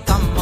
come.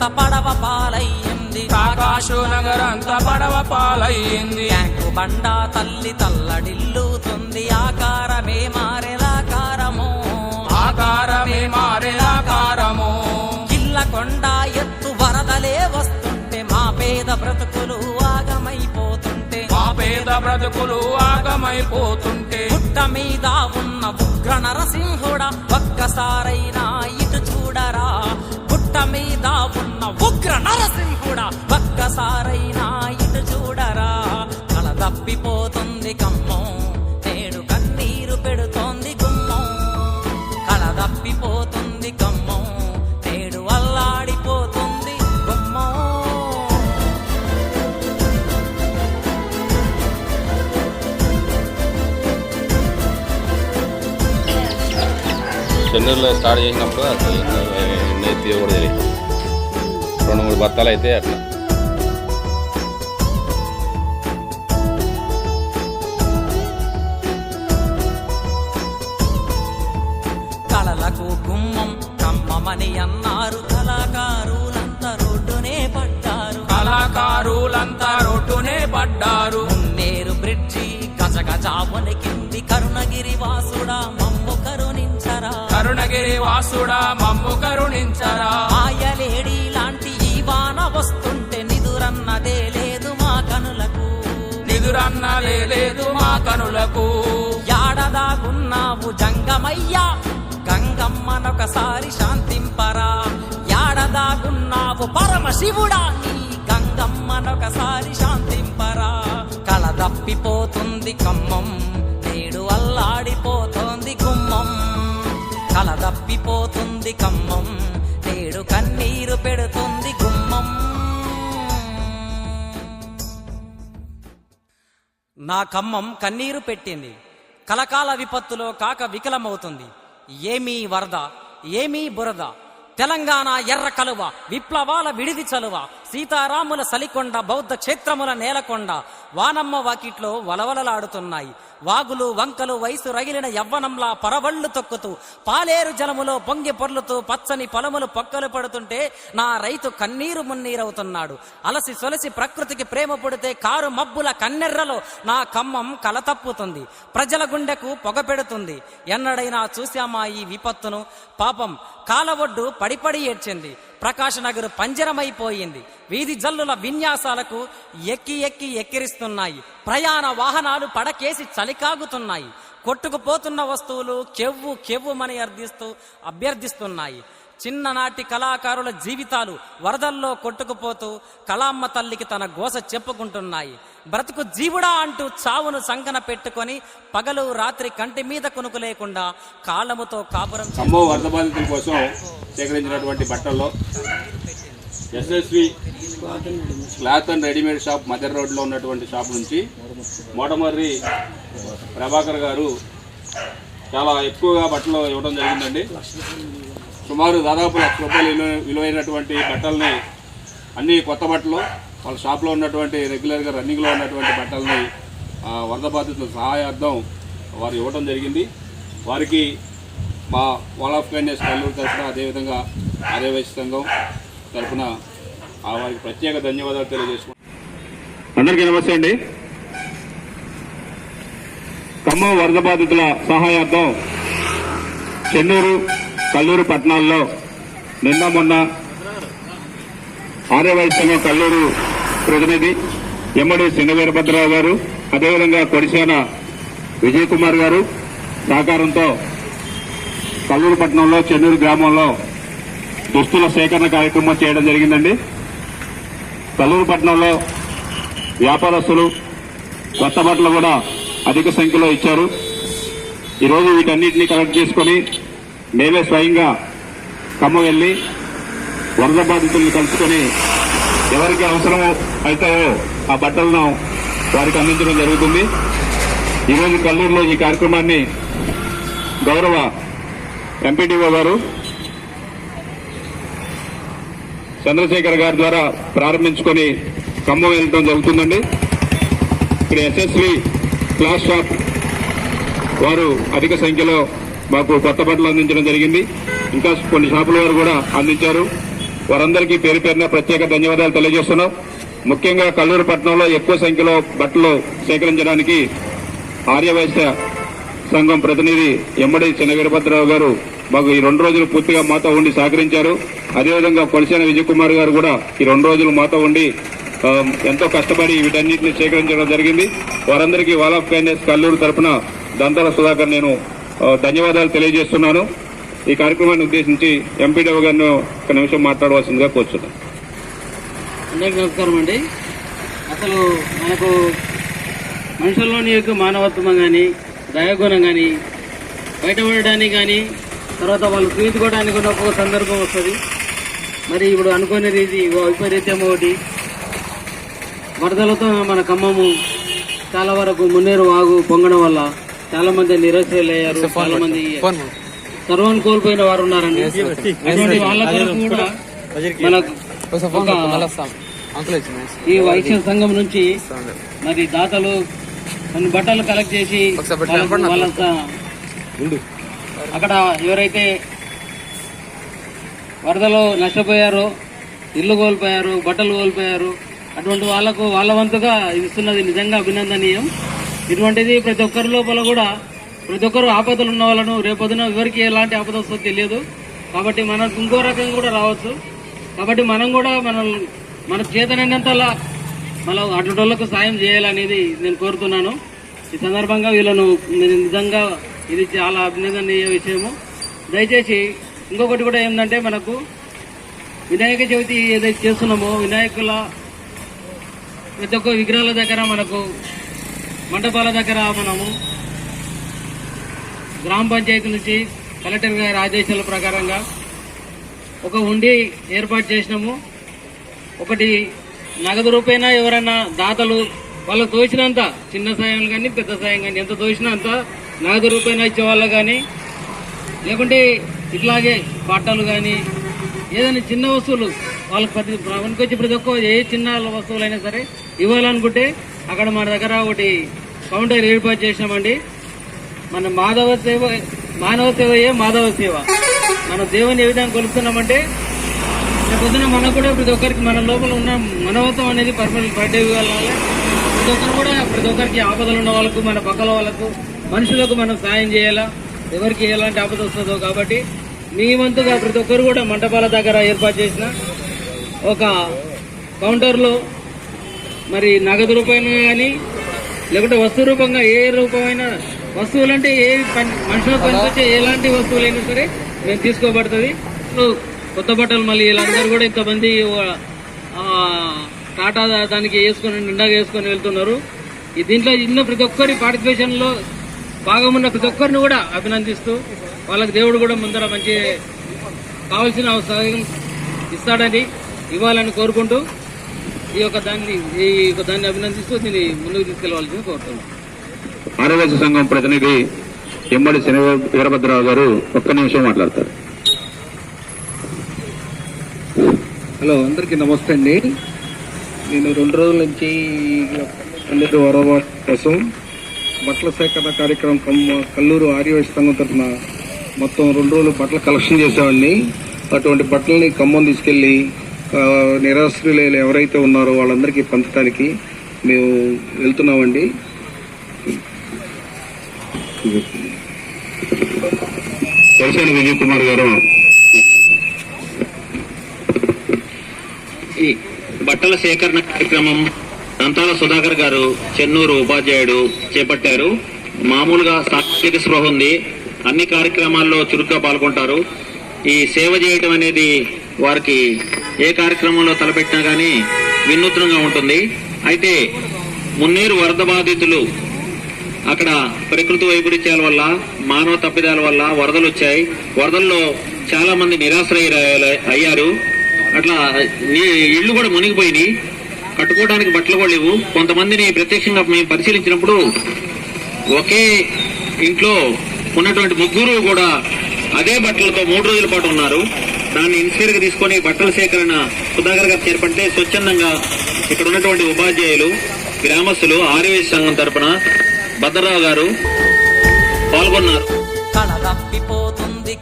నగరంత పడవ పాలయ్యింది. ఆకాశు నగరంత పడవ పాలయ్యింది. Tank బండ తల్లి తల్లడిల్లుతుంది. ఆకారమే మారెలాకారము ఆకారమే మారేలాకారము కిల్ల కొండ ఎత్తు వరదలే వస్తుంటే మా పేద బ్రతుకులు ఆగమైపోతుంటే. మా పేద బ్రతుకులు ఆగమైపోతుంటే. పుట్ట మీద ఉన్న ఉగ్ర నరసింహుడా ఒక్కసారైనా ఇటు చూడరా. మీద ఉన్న ఉగ్ర నరసింహుడా ఒక్కసారైనా ఇటు చూడరా? కల తప్పిపోతుంది కమ్మం నేడు కన్నీరు పెడుతోంది గుమ్మం. కల తప్పిపోతుంది కమ్మం నేడు అల్లాడిపోతుంది గుమ్మం. చెన్నూరులో స్టార్ట్ చేసినప్పుడు అసలు కూడా తెలియదు. రెండు మూడు బత్తాలు అయితే అట్లా. కళలకు గుమ్మం కమ్మమని అన్నారు కళాకారులంతా రోడ్డునే పడ్డారు కళాకారులంతా రోడ్డునే పడ్డారు. మున్నేరు బ్రిడ్జి గజగజా వణికింది కరుణగిరి వాసుడా కరుణగిరి వాసుడా మమ్ము కరుణించరా. ఆయలేడి లాంటి ఈ వాన వస్తుంటే నిదురన్నదే లేదు మా కనులకు. నిదురన్నదే లేదు మా కనులకు. యాడదాగున్నావు జంగమయ్యా గంగమ్మనొకసారి శాంతింపరా. యాడదాగున్నావు పరమశివుడా నీ గంగమ్మనొకసారి శాంతింపరా. కల దప్పిపోతుంది కమ్మం నేడు అల్లాడిపోతోంది గుమ్మం. తల దప్పిపోతుంది కమ్మం నేడు కన్నీరు పెడుతుంది గుమ్మం. నా కమ్మం కన్నీరు పెట్టింది. కలకాల విపత్తులో కాక వికలమవుతుంది. ఏమీ వరద ఏమీ బురద. తెలంగాణ ఎర్ర కలువ విప్లవాల విడిది చలువ. సీతారాముల సలికొండ బౌద్ధ క్షేత్రముల నేలకొండ. వానమ్మ వాకిట్లో వలవలలాడుతున్నాయి. వాగులు వంకలు వయసు రగిలిన యవ్వనంలా పరవళ్ళు తొక్కుతూ పాలేరు జలములో పొంగి పొర్లుతూ పచ్చని పొలములు పొక్కలు పడుతుంటే నా రైతు కన్నీరు మున్నీరవుతున్నాడు. అలసి సొలసి ప్రకృతికి ప్రేమ పుడితే కారు మబ్బుల కన్నెర్రలో నా కమ్మం కలతప్పుతుంది ప్రజల గుండెకు పొగ పెడుతుంది. ఎన్నడైనా చూశామా ఈ విపత్తును? పాపం కాలవొడ్డు పడిపడి ఏడ్చింది. ప్రకాష్ నగర్ పంజరమైపోయింది. వీధి జల్లుల విన్యాసాలకు ఎక్కి ఎక్కి ఎక్కిరిస్తున్నాయి. ప్రయాణ వాహనాలు పడకేసి చలికాగుతున్నాయి. కొట్టుకుపోతున్న వస్తువులు కెవ్వు కెవ్వుమని అర్థిస్తూ అభ్యర్థిస్తున్నాయి. చిన్ననాటి కళాకారుల జీవితాలు వరదల్లో కొట్టుకుపోతూ కళామ్మ తల్లికి తన గోస చెప్పుకుంటున్నాయి. బ్రతుకు జీవుడా అంటూ చావును సంకన పెట్టుకొని పగలు రాత్రి కంటి మీద కొనుకు లేకుండా కాలముతో కాపురం అమ్మో వరద బాధితుల కోసం సేకరించినటువంటి బట్టల్లో SSV cloth and readymade shop mother రోడ్లో ఉన్నటువంటి షాప్ నుంచి మోటమర్రి ప్రభాకర్ గారు చాలా ఎక్కువగా బట్టలు ఇవ్వడం జరిగిందండి. సుమారు దాదాపు లక్ష రూపాయలు విలువైనటువంటి బట్టల్ని అన్ని కొత్త బట్టలు వాళ్ళ షాప్లో ఉన్నటువంటి రెగ్యులర్గా రన్నింగ్లో ఉన్నటువంటి బట్టల్ని ఆ, వరద బాధితుల సహాయార్థం వారు ఇవ్వడం జరిగింది. వారికి మా వాల్ ఆఫ్ కైండ్నెస్ కల్లూరు తరఫున అదేవిధంగా ఆర్యవైశ్య సంఘం తరఫున వారికి ప్రత్యేక ధన్యవాదాలు తెలియజేసుకుంటాం అందరికీ నమస్తే అండి. ఖమ్మం వరద బాధితుల సహాయార్థం చెన్నూరు కల్లూరు పట్టణాల్లో నిన్న మొన్న ఆర్యవైశ్య సంఘం కల్లూరు ప్రతినిధి ఎమ్మడి చిన్న గారు అదేవిధంగా కొడిసేన విజయ్ కుమార్ గారు సహకారంతో కల్లూరు పట్టణంలో చెన్నూరు గ్రామంలో దుస్తుల సేకరణ కార్యక్రమం చేయడం జరిగిందండి. కల్లూరు పట్టణంలో వ్యాపారస్తులు కొత్త బట్టలు కూడా అధిక సంఖ్యలో ఇచ్చారు. ఈరోజు వీటన్నిటిని కలెక్ట్ చేసుకొని మేమే స్వయంగా కమ్మ వెళ్ళి వరద బాధితులను కలుసుకొని ఎవరికి అవసరం అవుతాయో ఆ బట్టలను వారికి అందించడం జరుగుతుంది. ఈరోజు కల్లూరులో ఈ కార్యక్రమాన్ని గౌరవ ఎంపీడీఓ గారు చంద్రశేఖర్ గారి ద్వారా ప్రారంభించుకొని ఖమ్మం వెళ్ళడం జరుగుతుందండి. ఇక్కడ ఎస్ఎస్వి క్లాస్ షాప్ వారు అధిక సంఖ్యలో మాకు కొత్త బట్టలు అందించడం జరిగింది. ఇంకా కొన్ని షాపుల వారు కూడా అందించారు. వారందరికీ పేరు పేరున ప్రత్యేక ధన్యవాదాలు తెలియజేస్తున్నాం. ముఖ్యంగా కల్లూరు పట్టణంలో ఎక్కువ సంఖ్యలో బట్టలు సేకరించడానికి ఆర్యవైశ్య సంఘం ప్రతినిధి ఎమ్మడి చిన్నవీరభద్రరావు గారు మాకు ఈ రెండు రోజులు పూర్తిగా మాతో ఉండి సహకరించారు. అదేవిధంగా కొలిసేన విజయ్ కుమార్ గారు కూడా ఈ రెండు రోజులు మాతో ఉండి ఎంతో కష్టపడి వీటన్నింటినీ సేకరించడం జరిగింది. వారందరికీ వాల్ ఆఫ్ కైండ్నెస్ కల్లూరు తరపున దంతల సుధాకర్ నేను ధన్యవాదాలు తెలియజేస్తున్నాను. ఈ కార్యక్రమాన్ని ఉద్దేశించి ఎంపీడీఓ గారిని ఒక నిమిషం మాట్లాడవలసిందిగా కోరుచున్నాను అందరికీ నమస్కారం అండి. అసలు మనకు మనుషుల్లోని యొక్క మానవత్వం కానీ దయాగుణం కానీ బయటపడడానికి కానీ తర్వాత వాళ్ళు తీర్చుకోవడానికి ఉన్న ఒక సందర్భం వస్తుంది. మరి ఇప్పుడు అనుకునే రీతి వైపరీత్యం ఒకటి. వరదలతో మన ఖమ్మము చాలా వరకు మున్నేరు వాగు పొంగడం వల్ల చాలా మంది నిరాశ్రయులయ్యారు చాలా మంది సర్వాన్ని కోల్పోయిన వారు ఉన్నారండి. అటువంటి వాళ్ళ కొరకు కూడా మనకు ఈ వైశ్య సంఘం నుంచి మరి దాతలు కొన్ని బట్టలు కలెక్ట్ చేసి వాళ్ళంతా అక్కడ ఎవరైతే వరదలో నష్టపోయారో ఇల్లు కోల్పోయారు బట్టలు కోల్పోయారు అటువంటి వాళ్ళకు వాళ్ళ వంతుగా ఇస్తున్నది నిజంగా అభినందనీయం. ఇటువంటిది ప్రతి ఒక్కరి లోపల కూడా ప్రతి ఒక్కరు ఆపదలు ఉన్న వాళ్ళను రేపొద్దున ఎవరికి ఎలాంటి ఆపద వస్తుందో తెలియదు. కాబట్టి మనకు ఇంకో రకంగా కూడా రావచ్చు. కాబట్టి మనం కూడా మన మన చేతనైనంతలా మనం అటువంటి వాళ్ళకు సాయం చేయాలనేది నేను కోరుతున్నాను. ఈ సందర్భంగా వీళ్ళను నేను నిజంగా ఇది చాలా అభినందనీయ విషయము. దయచేసి ఇంకొకటి కూడా ఏంటంటే మనకు వినాయక చవితి ఏదైతే చేస్తున్నామో వినాయకుల ప్రతి ఒక్క విగ్రహాల దగ్గర మనకు మండపాల దగ్గర మనము గ్రామ పంచాయతీ నుంచి కలెక్టర్ గారి ఆదేశాల ప్రకారంగా ఒక ఉండి ఏర్పాటు చేసినాము. ఒకటి నగదు రూపేనా ఎవరైనా దాతలు వాళ్ళకు తోచినంత చిన్న సాయం కానీ పెద్ద సాయం కానీ ఎంత తోచినా అంత నగదు రూపేనా ఇచ్చేవాళ్ళు కానీ లేకుంటే ఇట్లాగే బట్టలు కానీ ఏదైనా చిన్న వస్తువులు వాళ్ళకి ప్రతి మనకి వచ్చి ప్రతి ఒక్క ఏ చిన్న వస్తువులైనా సరే ఇవ్వాలనుకుంటే అక్కడ మన దగ్గర ఒకటి కౌంటర్ ఏర్పాటు చేసినామండి. మన మాధవ సేవ మానవ సేవయే మాధవ సేవ. మన దేవుని ఏ విధంగా కొలుస్తున్నామంటే రేపు పొద్దున మనం కూడా ప్రతి ఒక్కరికి మన లోపల ఉన్న మనవత్వం అనేది పర్మనెంట్ బర్త్డే ఇవ్వాలి ప్రతి ఒక్కరు కూడా ప్రతి ఒక్కరికి ఆపదలు ఉన్న వాళ్ళకు మన పక్కల వాళ్ళకు మనుషులకు మనం సాయం చేయాలా? ఎవరికి ఎలాంటి ఆపద వస్తుందో కాబట్టి మీ వంతుగా ప్రతి ఒక్కరు కూడా మంటపాల దగ్గర ఏర్పాటు చేసిన ఒక కౌంటర్లో మరి నగదు రూపంగా కానీ లేకుంటే వస్తు రూపంగా ఏ రూపమైన వస్తువులు అంటే ఏ పని మనుషులకు పనికొచ్చే ఎలాంటి వస్తువులైనా సరే మేము తీసుకోబడుతుంది. కొత్త బట్టలు మళ్ళీ వీళ్ళందరూ కూడా ఇంతమంది టాటా దానికి వేసుకొని నిండాగా వేసుకొని వెళ్తున్నారు. ఈ దీంట్లో ఇన్న ప్రతి ఒక్కరి పార్టిసిపేషన్లో భాగమున్న ప్రతి ఒక్కరిని కూడా అభినందిస్తూ వాళ్ళకి దేవుడు కూడా ముందర మంచి కావాల్సిన సహాయం ఇస్తాడని ఇవ్వాలని కోరుకుంటూ ఈ యొక్క దాన్ని ఈ యొక్క దాన్ని అభినందిస్తూ దీన్ని ముందుకు తీసుకెళ్ళవలసింది కోరుతున్నాను ఆర్యవైశ్య సంఘం ప్రతినిధి ఇమ్మడి శని వీరభద్రరావు గారు ఒక్క నిమిషం మాట్లాడతారు. హలో అందరికీ నమస్తే అండి. నేను రెండు రోజుల నుంచి కల్లూరు వరవ కోసం బట్టల సేకరణ కార్యక్రమం కల్లూరు ఆర్యవైశ్య సంఘం తరఫున మొత్తం రెండు రోజులు బట్టలు కలెక్షన్ చేసేవాడిని. అటువంటి బట్టలని ఖమ్మం తీసుకెళ్ళి నిరాశ్రులు ఎవరైతే ఉన్నారో వాళ్ళందరికీ పంచడానికి మేము వెళ్తున్నామండి. తెలిసిన విజయ్ కుమార్ గారు. ఈ బట్టల సేకరణ కార్యక్రమం దంతాల సుధాకర్ గారు చెన్నూరు ఉపాధ్యాయుడు చేపట్టారు. మామూలుగా సాంకేతిక స్పృహ ఉంది. అన్ని కార్యక్రమాల్లో చురుగ్గా పాల్గొంటారు. ఈ సేవ చేయటం అనేది వారికి ఏ కార్యక్రమంలో తలపెట్టినా కానీ వినూత్నంగా ఉంటుంది. అయితే మున్నేరు వరద బాధితులు అక్కడ ప్రకృతి వైపరీత్యాల వల్ల మానవ తప్పిదాల వల్ల వరదలు వచ్చాయి. వరదల్లో చాలా మంది నిరాశ్రయ అయ్యారు. అట్లా ఇళ్ళు కూడా మునిగిపోయినాయి. కట్టుకోవడానికి బట్టలు కూడా లేవు. కొంతమందిని ప్రత్యక్షంగా మేము పరిశీలించినప్పుడు ఒకే ఇంట్లో ఉన్నటువంటి ముగ్గురు కూడా అదే బట్టలతో మూడు రోజుల పాటు ఉన్నారు. దాన్ని ఇన్స్పైర్గా తీసుకొని బట్టల సేకరణ సుధాకర్ గారు చేపడితే స్వచ్ఛందంగా ఇక్కడ ఉన్నటువంటి ఉపాధ్యాయులు గ్రామస్తులు ఆర్యవేశ సంఘం తరపున భద్రరావు గారు పాల్గొన్నారు. కళ తప్పిపోతుంది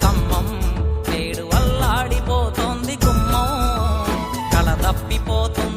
నేడు వల్లాడిపోతుంది గుమ్మం. కళ తప్పిపోతుంది